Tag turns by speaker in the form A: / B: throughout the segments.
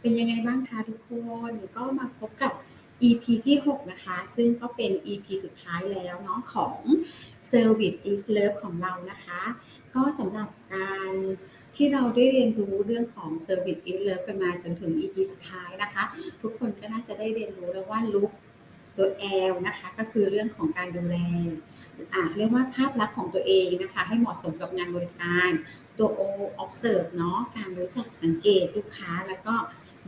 A: เป็นยังไงบ้างคะทุกคนก็มาพบกับ EP ที่ 6 นะคะ ซึ่งก็เป็น EP สุดท้ายแล้วเนาะของ Service is Love ของเรานะคะ ก็สำหรับการที่เราได้เรียนรู้เรื่องของ Service is Love กันมาจนถึง EP สุดท้ายนะคะ ทุกคนก็น่าจะได้เรียนรู้แล้วว่าลุกตัว L นะคะ ก็คือเรื่องของการดูแลอ่าเรียกว่าภาพลักษณ์ของตัวเองนะคะ ให้เหมาะสมกับงานบริการ ตัว O observe เนาะการรู้จักสังเกตลูกค้าแล้วก็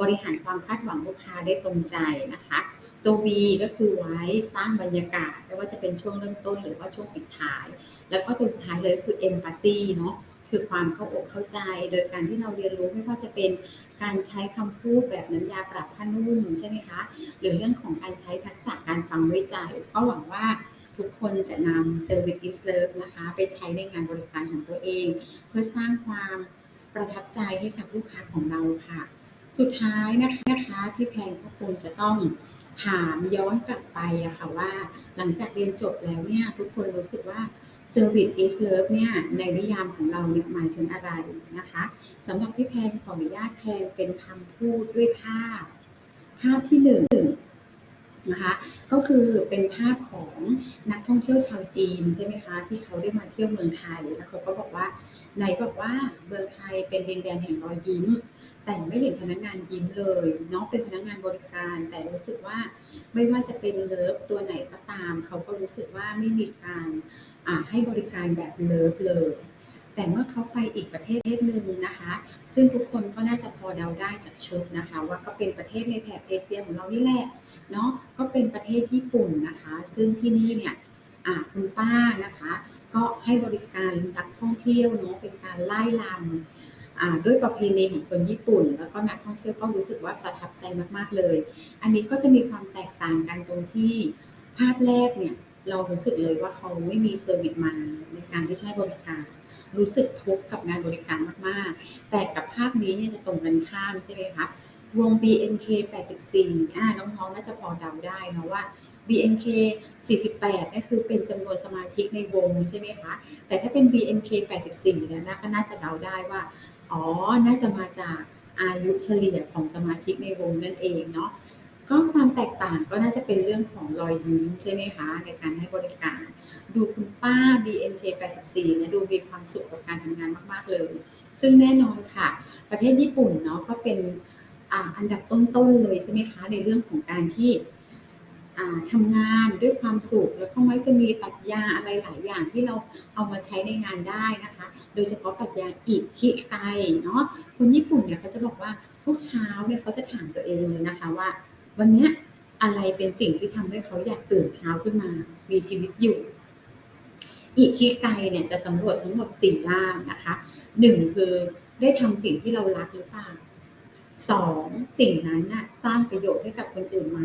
A: บริหารความคาดหวังลูกค้าได้ตรงใจนะคะ ตัว V ก็คือไว้สร้างบรรยากาศไม่ว่าจะเป็นช่วงเริ่มต้นหรือว่าช่วงปิดท้าย แล้วก็ตัวสุดท้ายเลยคือ empathy เนาะคือความเข้าอกเข้าใจ โดยการที่เราเรียนรู้ไม่ว่าจะเป็นการใช้คำพูดแบบน้ำยาปรับผ้านุ่มใช่ไหมคะหรือเรื่องของการใช้ทักษะการฟังด้วยใจก็หวังว่าทุกคนจะนำ Service is Love นะคะ ไปใช้ในงานบริการของตัวเอง เพื่อสร้างความประทับใจให้กับลูกค้าของเราค่ะ สุดท้ายนะคะนะคะพี่แพงก็คงจะต้องถามย้อนกลับไปอะค่ะว่า หลังจากเรียนจบแล้วเนี่ยทุกคนรู้สึกว่า Service is Love เนี่ยในนิยามของเราเนี่ยหมายถึงอะไรนะคะสำหรับพี่แพงขออนุญาตแทนเป็นคำพูดด้วยภาพ ภาพที่หนึ่งนะคะก็คือเป็นภาพของนักท่องเที่ยวชาวจีนใช่ไหมคะที่เขาได้มาเที่ยวเมืองไทยแล้วเขาก็บอกว่าไหนบอกว่าเมืองไทยเป็นดินแดนแห่งรอยยิ้มแต่ไม่เห็นพนักงานยิ้มเลยเนาะเป็นพนักงานบริการ แต่รู้สึกว่าไม่ว่าจะเป็นเลิฟตัวไหนก็ตาม เขาก็รู้สึกว่าไม่มีการให้บริการแบบเลิฟเลยแต่เมื่อเขาไปอีกประเทศหนึ่งนะคะ ซึ่งทุกคนก็น่าจะพอเดาได้จากชุดนะคะ ว่าก็เป็นประเทศในแถบเอเชียของเรานี่แหละเนาะก็เป็นประเทศญี่ปุ่นนะคะ ซึ่งที่นี่เนี่ยคุณป้านะคะ ก็ให้บริการนักท่องเที่ยวเนาะเป็นการไล่ลำ ด้วยประเพณีของคนญี่ปุ่น แล้วก็นักท่องเที่ยวก็รู้สึกว่าประทับใจมากๆเลย อันนี้ก็จะมีความแตกต่างกันตรงที่ภาพแรกเนี่ยเรารู้สึกเลยว่าเขาไม่มีเซอร์วิสมาในการที่ใช้บริการ รู้สึกทุกข์กับงานบริการมากๆ แต่กับภาพนี้เนี่ยจะตรงกันข้ามใช่ไหมคะวง BNK 84อ่าน้องๆน่าจะพอเดาได้นะว่า BNK 48นี่คือเป็นจำนวนสมาชิกในวงใช่ไหมคะ แต่ถ้าเป็น BNK 84เนี่ยนะก็น่าจะเดาได้ว่า อ๋อ น่าจะมาจากอายุเฉลี่ยของสมาชิกในวงนั่นเองเนาะ ก็ความแตกต่างก็น่าจะเป็นเรื่องของรอยยิ้มใช่ไหมคะ ในการให้บริการ ดูคุณป้า BNK 84เนี่ยดูมีความสุขกับการทำงานมาก ๆ เลย ซึ่งแน่นอนค่ะ ประเทศญี่ปุ่นเนาะก็เป็นอันดับต้น ๆ เลยใช่ไหมคะ ในเรื่องของการที่ ทำงานด้วยความสุข แล้วก็ไม่จะมีปรัชญาอะไรหลายอย่างที่เราเอามาใช้ในงานได้นะคะ โดยเฉพาะปรัชญาอิคิไกเนาะคนญี่ปุ่นเนี่ยเขาจะบอกว่าทุกเช้าเนี่ยเขาจะถามตัวเองเลยนะคะว่า วันนี้อะไรเป็นสิ่งที่ทำให้เขาอยากตื่นเช้าขึ้นมา มีชีวิตอยู่ อิคิไกเนี่ยจะสำรวจทั้งหมดสี่ด้านนะคะหนึ่งคือได้ทำสิ่งที่เรารักหรือเปล่า สองสิ่งนั้นน่ะสร้างประโยชน์ให้กับคนอื่นไหม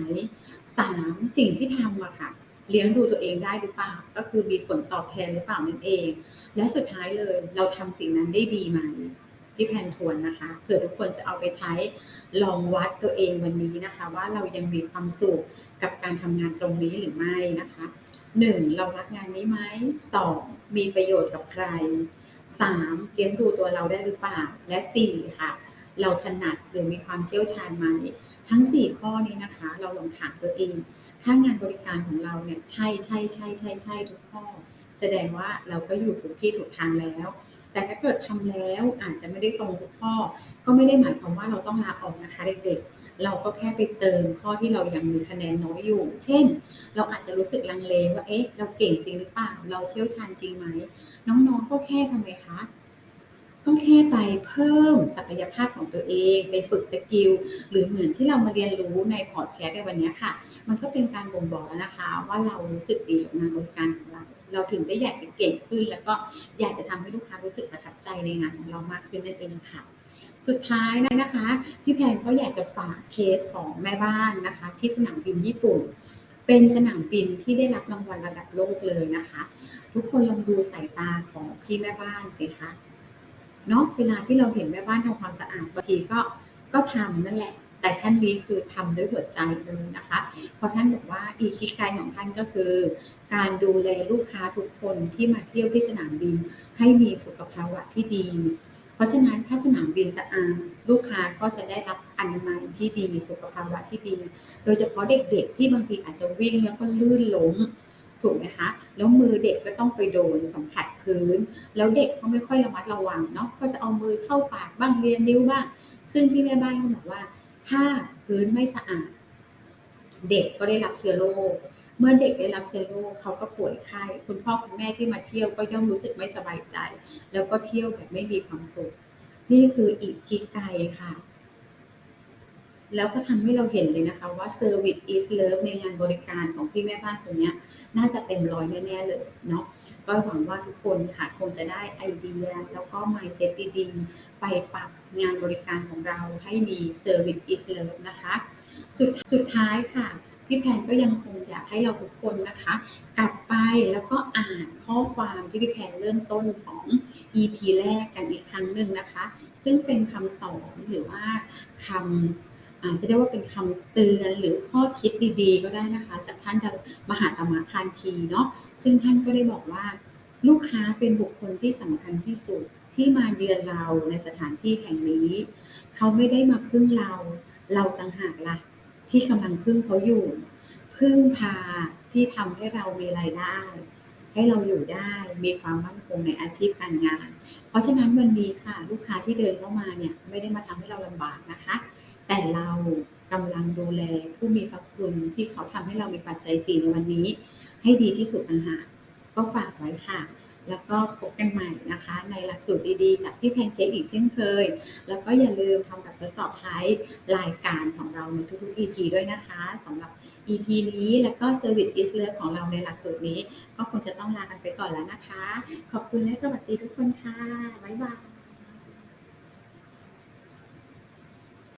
A: สามสิ่งที่ทำอะค่ะ เลี้ยงดูตัวเองได้หรือเปล่า ก็คือมีผลตอบแทนหรือเปล่านั่นเอง และสุดท้ายเลยเราทำสิ่งนั้นได้ดีไหมพี่แพนทวนนะคะเผื่อทุกคนจะเอาไปใช้ลองวัดตัวเองวันนี้นะคะ ว่าเรายังมีความสุขกับการทำงานตรงนี้หรือไม่นะคะหนึ่งเรารักงานนี้ไหมสองมีประโยชน์กับใครสามเลี้ยงดูตัวเราได้หรือเปล่า และสี่ค่ะ เราถนัดหรือมีความเชี่ยวชาญไหมทั้ง 4 ข้อนี้นะคะ เราลองถามตัวเอง ถ้างานบริการของเราเนี่ยใช่ใช่ใช่ใช่ใช่ทุกข้อ แสดงว่าเราก็อยู่ถูกที่ถูกทางแล้ว แต่ถ้าเกิดทำแล้วอาจจะไม่ได้ตรงทุกข้อ ก็ไม่ได้หมายความว่าเราต้องลาออกนะคะเด็กๆเราก็แค่ไปเติมข้อที่เรายังมีคะแนนน้อยอยู่ เช่น เราอาจจะรู้สึกลังเลว่าเอ๊ะเราเก่งจริงหรือเปล่าเราเชี่ยวชาญจริงไหมน้องๆก็แค่ทำไมคะ ก็แค่ไปเพิ่มศักยภาพของตัวเอง ไปฝึกสกิลหรือเหมือนที่เรามาเรียนรู้ในพอร์ตแคสในวันนี้ค่ะ มันก็เป็นการบ่งบอกแล้วนะคะ ว่าเรารู้สึกดีกับงานบริการของเรา เราถึงได้อยากจะเก่งขึ้น แล้วก็อยากจะทำให้ลูกค้ารู้สึกประทับใจในงานของเรามากขึ้นนั่นเองค่ะสุดท้ายนะคะพี่แพนก็อยากจะฝากเคสของแม่บ้านนะคะ ที่สนามบินญี่ปุ่น เป็นสนามบินที่ได้รับรางวัลระดับโลกเลยนะคะ ทุกคนลองดูสายตาของพี่แม่บ้านสิคะ เนาะเวลาที่เราเห็นแม่บ้านทำความสะอาดบางทีก็ก็ทำนั่นแหละ แต่ท่านนี้คือทำด้วยหัวใจเลยนะคะเพราะท่านบอกว่าอีคิกายของท่านก็คือ การดูแลลูกค้าทุกคนที่มาเที่ยวที่สนามบิน ให้มีสุขภาวะที่ดี เพราะราะฉะนั้นถ้าสนามบินสะอาดลูกค้าก็จะได้รับอนามัยที่ดี สุขภาวะที่ดี โดยเฉพาะเด็กๆ ที่บางทีอาจจะวิ่งแล้วก็ลื่นล้ม ถูกไหมคะ แล้วมือเด็กก็ต้องไปโดนสัมผัสพื้น แล้วเด็กก็ไม่ค่อยระมัดระวังเนาะ ก็จะเอามือเข้าปากบ้างเรียนนิ้วบ้าง ซึ่งที่แม่บ้านเขาบอกว่า ถ้าพื้นไม่สะอาด เด็กก็ได้รับเชื้อโรค เมื่อเด็กได้รับเชื้อโรคเขาก็ป่วยไข้ คุณพ่อคุณแม่ที่มาเที่ยวก็ย่อมรู้สึกไม่สบายใจ แล้วก็เที่ยวแบบไม่มีความสุข นี่คืออีกคิดไกค่ะแล้วก็ทำให้เราเห็นเลยนะคะว่า Service is Love ในงานบริการของพี่แม่บ้านคนนี้ น่าจะเต็มร้อยแน่ๆเลยเนาะก็หวังว่าทุกคนค่ะคงจะได้ไอเดีย แล้วก็ mindset ดีๆ ไปปรับงานบริการของเราให้มี Service is Love นะคะสุดสุดท้ายค่ะ พี่แพนก็ยังคงอยากให้เราทุกคนนะคะ กลับไปแล้วก็อ่านข้อความที่พี่แพนเริ่มต้นของ EP แรกกันอีกครั้งหนึ่งนะคะ ซึ่งเป็นคำสอนหรือว่าคำ อาจจะได้ว่าเป็นคำเตือนหรือข้อคิดดีๆ ก็ได้นะคะ จากท่านมหาธรรมคานทีเนาะซึ่งท่านก็ได้บอกว่า ลูกค้าเป็นบุคคลที่สำคัญที่สุดที่มาเยือนเราในสถานที่แห่งนี้ เขาไม่ได้มาพึ่งเรา เราต่างหากล่ะ ที่กำลังพึ่งเขาอยู่ พึ่งพาที่ทำให้เรามีรายได้ ให้เราอยู่ได้มีความมั่นคงในอาชีพการงาน เพราะฉะนั้นวันนี้ค่ะ ลูกค้าที่เดินเข้ามาเนี่ยไม่ได้มาทำให้เราลำบากนะคะ แต่เรากำลังดูแลผู้มีพระคุณที่เขาทำให้เรามีปัจจัยสี่ในวันนี้ ให้ดีที่สุดต่างหากก็ฝากไว้ค่ะ แล้วก็พบกันใหม่นะคะ ในหลักสูตรดีๆ จากพี่แพนเค้กอีกเช่นเคย แล้วก็อย่าลืมทำแบบทดสอบท้ายรายการของเราในทุกๆ EP ด้วยนะคะสำหรับ EP นี้แล้วก็ Service is Love ของเราในหลักสูตรนี้ ก็คงจะต้องลากันไปก่อนแล้วนะคะ ขอบคุณและสวัสดีทุกคนค่ะ บ๊ายบาย